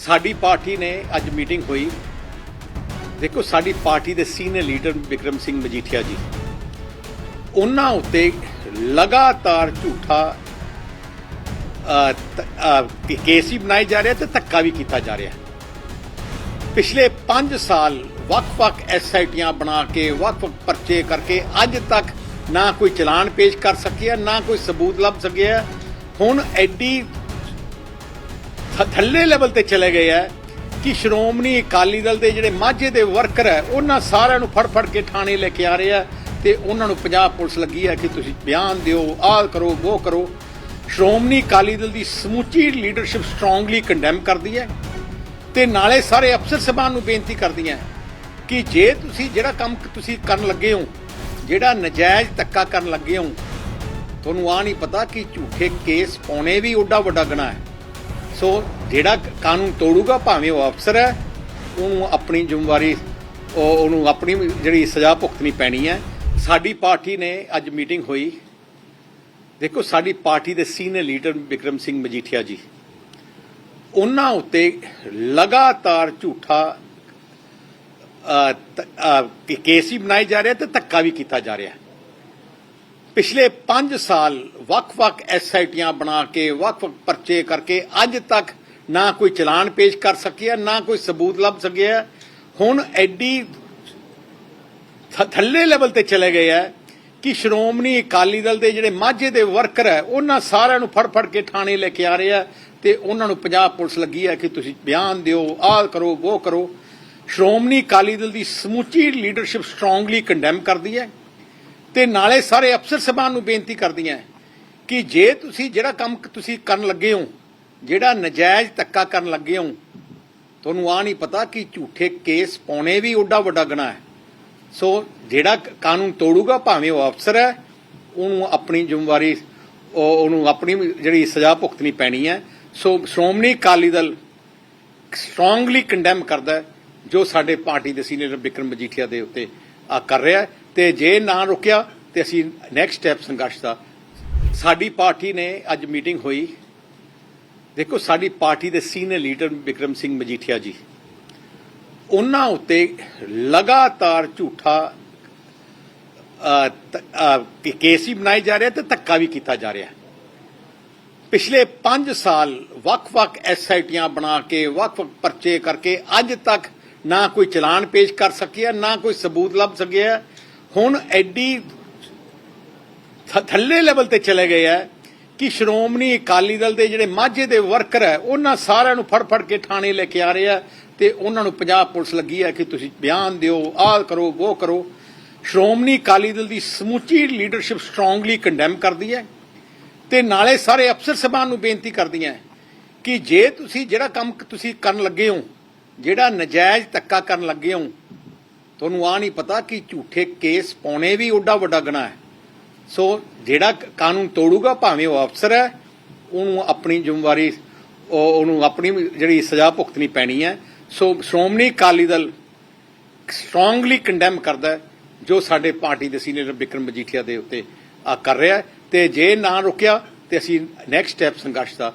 ਸਾਡੀ ਪਾਰਟੀ ਨੇ ਅੱਜ ਮੀਟਿੰਗ ਹੋਈ। ਦੇਖੋ, ਸਾਡੀ ਪਾਰਟੀ ਦੇ ਸੀਨੀਅਰ ਲੀਡਰ ਵਿਕਰਮ ਸਿੰਘ ਮਜੀਠੀਆ ਜੀ, ਉਹਨਾਂ ਉੱਤੇ ਲਗਾਤਾਰ ਝੂਠਾ ਕੇਸ ਹੀ ਬਣਾਏ ਜਾ ਰਿਹਾ ਤੇ ਧੱਕਾ ਵੀ ਕੀਤਾ ਜਾ ਰਿਹਾ। ਪਿਛਲੇ 5 ਸਾਲ ਵੱਖ-ਵੱਖ ਐਸਆਈਟੀਆਂ ਬਣਾ ਕੇ, ਵੱਖ-ਵੱਖ ਪਰਚੇ ਕਰਕੇ ਅੱਜ ਤੱਕ ਨਾ ਕੋਈ ਚਲਾਨ ਪੇਸ਼ ਕਰ ਸਕਿਆ, ਨਾ ਕੋਈ ਸਬੂਤ ਲੱਭ ਸਕਿਆ। ਹੁਣ ਐਡੀ ਥੱਲੇ ਲੈਵਲ ਤੇ ਚਲੇ ਗਏ ਹੈ ਕਿ ਸ਼੍ਰੋਮਣੀ ਅਕਾਲੀ ਦਲ ਦੇ ਜਿਹੜੇ ਮਾਝੇ ਦੇ ਵਰਕਰ ਹੈ ਉਹਨਾਂ ਸਾਰਿਆਂ ਨੂੰ ਫੜ ਫੜ ਕੇ ਥਾਣੇ ਲੈ ਕੇ ਆ ਰਹੇ ਆ ਤੇ ਉਹਨਾਂ ਨੂੰ ਪੰਜਾਬ ਪੁਲਿਸ ਲੱਗੀ ਹੈ ਕਿ ਤੁਸੀਂ ਬਿਆਨ ਦਿਓ, ਆਹ ਕਰੋ, ਉਹ ਕਰੋ। ਸ਼੍ਰੋਮਣੀ ਅਕਾਲੀ ਦਲ ਦੀ ਸਮੁੱਚੀ ਲੀਡਰਸ਼ਿਪ ਸਟਰੋਂਗਲੀ ਕੰਡੈਮ ਕਰਦੀ ਹੈ ਤੇ ਨਾਲੇ ਸਾਰੇ ਅਫਸਰ ਸਭਾਨ ਨੂੰ ਬੇਨਤੀ ਕਰਦੀਆਂ ਕਿ ਜੇ ਤੁਸੀਂ ਜਿਹੜਾ ਕੰਮ ਤੁਸੀਂ ਕਰਨ ਲੱਗੇ ਹੋ, ਜਿਹੜਾ ਨਜਾਇਜ਼ ਧੱਕਾ ਕਰਨ ਲੱਗੇ ਹੋ, ਤੁਹਾਨੂੰ ਆ ਨਹੀਂ ਪਤਾ ਕਿ ਝੂਠੇ ਕੇਸ ਪਾਉਣੇ ਵੀ ਓਡਾ ਵੱਡਾ ਗੁਨਾਹ ਹੈ। ਸੋ ਜਿਹੜਾ ਕਾਨੂੰਨ ਤੋੜੂਗਾ, ਭਾਵੇਂ ਉਹ ਅਫਸਰ ਹੈ, ਉਹਨੂੰ ਆਪਣੀ ਜ਼ਿੰਮੇਵਾਰੀ, ਉਹ ਉਹਨੂੰ ਆਪਣੀ ਜਿਹੜੀ ਸਜ਼ਾ ਭੁਗਤਣੀ ਪੈਣੀ ਹੈ। ਸਾਡੀ ਪਾਰਟੀ ਨੇ ਅੱਜ ਮੀਟਿੰਗ ਹੋਈ। ਦੇਖੋ, ਸਾਡੀ ਪਾਰਟੀ ਦੇ ਸੀਨੀਅਰ ਲੀਡਰ ਵਿਕਰਮ ਸਿੰਘ ਮਜੀਠੀਆ ਜੀ, ਉਹਨਾਂ ਉੱਤੇ ਲਗਾਤਾਰ ਝੂਠਾ ਕੇਸ ਹੀ ਬਣਾਏ ਜਾ ਰਿਹਾ ਤੇ ਧੱਕਾ ਵੀ ਕੀਤਾ ਜਾ ਰਿਹਾ। ਪਿਛਲੇ 5 ਸਾਲ ਵੱਖ-ਵੱਖ ਐਸਆਈਟੀਆਂ ਬਣਾ ਕੇ, ਵੱਖ-ਵੱਖ ਪਰਚੇ ਕਰਕੇ ਅੱਜ ਤੱਕ ਨਾ ਕੋਈ ਚਲਾਨ ਪੇਸ਼ ਕਰ ਸਕਿਆ, ਨਾ ਕੋਈ ਸਬੂਤ ਲੱਭ ਸਕਿਆ। ਹੁਣ ਐਡੀ ਥੱਲੇ ਲੈਵਲ ਤੇ ਚਲੇ ਗਏ ਹੈ ਕਿ ਸ਼੍ਰੋਮਣੀ ਅਕਾਲੀ ਦਲ ਦੇ ਜਿਹੜੇ ਮਾਝੇ ਦੇ ਵਰਕਰ ਹੈ ਉਹਨਾਂ ਸਾਰਿਆਂ ਨੂੰ ਫੜ ਫੜ ਕੇ ਥਾਣੇ ਲੈ ਕੇ ਆ ਰਹੇ ਆ ਤੇ ਉਹਨਾਂ ਨੂੰ ਪੰਜਾਬ ਪੁਲਿਸ ਲੱਗੀ ਹੈ ਕਿ ਤੁਸੀਂ ਬਿਆਨ ਦਿਓ, ਆਹ ਕਰੋ, ਉਹ ਕਰੋ। ਸ਼੍ਰੋਮਣੀ ਅਕਾਲੀ ਦਲ ਦੀ ਸਮੁੱਚੀ ਲੀਡਰਸ਼ਿਪ ਸਟਰੋਂਗਲੀ ਕੰਡੈਮ ਕਰਦੀ ਹੈ। ਤੇ ਨਾਲੇ ਸਾਰੇ ਅਫਸਰ ਸਭਾਨ ਨੂੰ ਬੇਨਤੀ ਕਰਦੀਆਂ ਕਿ ਜੇ ਤੁਸੀਂ ਜਿਹੜਾ ਕੰਮ ਤੁਸੀਂ ਕਰਨ ਲੱਗੇ ਹੋ, ਜਿਹੜਾ ਨਜਾਇਜ਼ ਧੱਕਾ ਕਰਨ ਲੱਗੇ ਹੋ, ਤੁਹਾਨੂੰ ਆ ਨਹੀਂ ਪਤਾ ਕਿ ਝੂਠੇ ਕੇਸ ਪਾਉਣੇ ਵੀ ਓਡਾ ਵੱਡਾ ਗੁਨਾਹ ਹੈ। ਸੋ ਜਿਹੜਾ ਕਾਨੂੰਨ ਤੋੜੂਗਾ, ਭਾਵੇਂ ਉਹ ਅਫਸਰ ਹੈ, ਉਹਨੂੰ ਆਪਣੀ ਜ਼ਿੰਮੇਵਾਰੀ ਉਹਨੂੰ ਆਪਣੀ ਜਿਹੜੀ ਸਜ਼ਾ ਭੁਗਤਣੀ ਪੈਣੀ ਹੈ। So Shiromani Akali Dal strongly condemn ਕਰਦਾ ਜੋ ਸਾਡੇ ਪਾਰਟੀ ਦੇ ਸੀਨੀਅਰ ਬਿਕਰਮ ਮਜੀਠੀਆ ਦੇ ਉੱਤੇ ਆ ਕਰ ਰਿਹਾ ਹੈ। ਤੇ ਜੇ ਨਾ ਰੁਕਿਆ ਤੇ ਅਸੀਂ ਨੈਕਸਟ ਸਟੈਪ ਸੰਘਰਸ਼ ਦਾ। ਸਾਡੀ ਪਾਰਟੀ ਨੇ ਅੱਜ ਮੀਟਿੰਗ ਹੋਈ। ਦੇਖੋ, ਸਾਡੀ ਪਾਰਟੀ ਦੇ ਸੀਨੀਅਰ ਲੀਡਰ ਵਿਕਰਮ ਸਿੰਘ ਮਜੀਠੀਆ ਜੀ, ਉਹਨਾਂ ਉੱਤੇ ਲਗਾਤਾਰ ਝੂਠਾ ਕੇਸ ਹੀ ਬਣਾਏ ਜਾ ਰਿਹਾ ਤੇ ਧੱਕਾ ਵੀ ਕੀਤਾ ਜਾ ਰਿਹਾ। ਪਿਛਲੇ 5 ਸਾਲ ਵੱਖ-ਵੱਖ ਐਸਆਈਟੀਆਂ ਬਣਾ ਕੇ, ਵੱਖ-ਵੱਖ ਪਰਚੇ ਕਰਕੇ ਅੱਜ ਤੱਕ ਨਾ ਕੋਈ ਚਲਾਨ ਪੇਸ਼ ਕਰ ਸਕਿਆ, ਨਾ ਕੋਈ ਸਬੂਤ ਲੱਭ ਸਕਿਆ। ਹੁਣ ਐਡੀ ਥੱਲੇ ਲੈਵਲ ਤੇ ਚਲੇ ਗਏ ਹੈ ਕਿ ਸ਼੍ਰੋਮਣੀ ਅਕਾਲੀ ਦਲ ਦੇ ਜਿਹੜੇ ਮਾਝੇ ਦੇ ਵਰਕਰ ਹੈ ਉਹਨਾਂ ਸਾਰਿਆਂ ਨੂੰ ਫੜ ਫੜ ਕੇ ਥਾਣੇ ਲੈ ਕੇ ਆ ਰਹੇ ਆ ਤੇ ਉਹਨਾਂ ਨੂੰ ਪੰਜਾਬ ਪੁਲਿਸ ਲੱਗੀ ਹੈ ਕਿ ਤੁਸੀਂ ਬਿਆਨ ਦਿਓ, ਆਹ ਕਰੋ, ਉਹ ਕਰੋ। ਸ਼੍ਰੋਮਣੀ ਅਕਾਲੀ ਦਲ ਦੀ ਸਮੁੱਚੀ ਲੀਡਰਸ਼ਿਪ ਸਟਰੋਂਗਲੀ ਕੰਡੈਮ ਕਰਦੀ ਹੈ ਤੇ ਨਾਲੇ ਸਾਰੇ ਅਫਸਰ ਸਭਾਨ ਨੂੰ ਬੇਨਤੀ ਕਰਦੀਆਂ ਕਿ ਜੇ ਤੁਸੀਂ ਜਿਹੜਾ ਕੰਮ ਤੁਸੀਂ ਕਰਨ ਲੱਗੇ ਹੋ, ਜਿਹੜਾ ਨਜਾਇਜ਼ ਧੱਕਾ ਕਰਨ ਲੱਗੇ ਹੋ ਤੁਹਾਨੂੰ ਆ ਨਹੀਂ ਪਤਾ ਕਿ ਝੂਠੇ ਕੇਸ ਪਾਉਣੇ ਵੀ ਓਡਾ ਵੱਡਾ ਗੁਨਾਹ ਹੈ। ਸੋ ਜਿਹੜਾ ਕਾਨੂੰਨ ਤੋੜੂਗਾ, ਭਾਵੇਂ ਉਹ ਅਫਸਰ ਹੈ, ਉਹਨੂੰ ਆਪਣੀ ਜ਼ਿੰਮੇਵਾਰੀ ਉਹਨੂੰ ਆਪਣੀ ਜਿਹੜੀ ਸਜ਼ਾ ਭੁਗਤਣੀ ਪੈਣੀ ਹੈ। So Shiromani Akali Dal strongly condemn ਕਰਦਾ ਜੋ ਸਾਡੇ ਪਾਰਟੀ ਦੇ ਸੀਨੀਅਰ ਬਿਕਰਮ ਮਜੀਠੀਆ ਦੇ ਉੱਤੇ ਆ ਕਰ ਰਿਹਾ ਹੈ। ਤੇ ਜੇ ਨਾ ਰੁਕਿਆ, ਤੇ ਅਸੀਂ ਨੈਕਸਟ ਸਟੈਪ ਸੰਘਰਸ਼ ਦਾ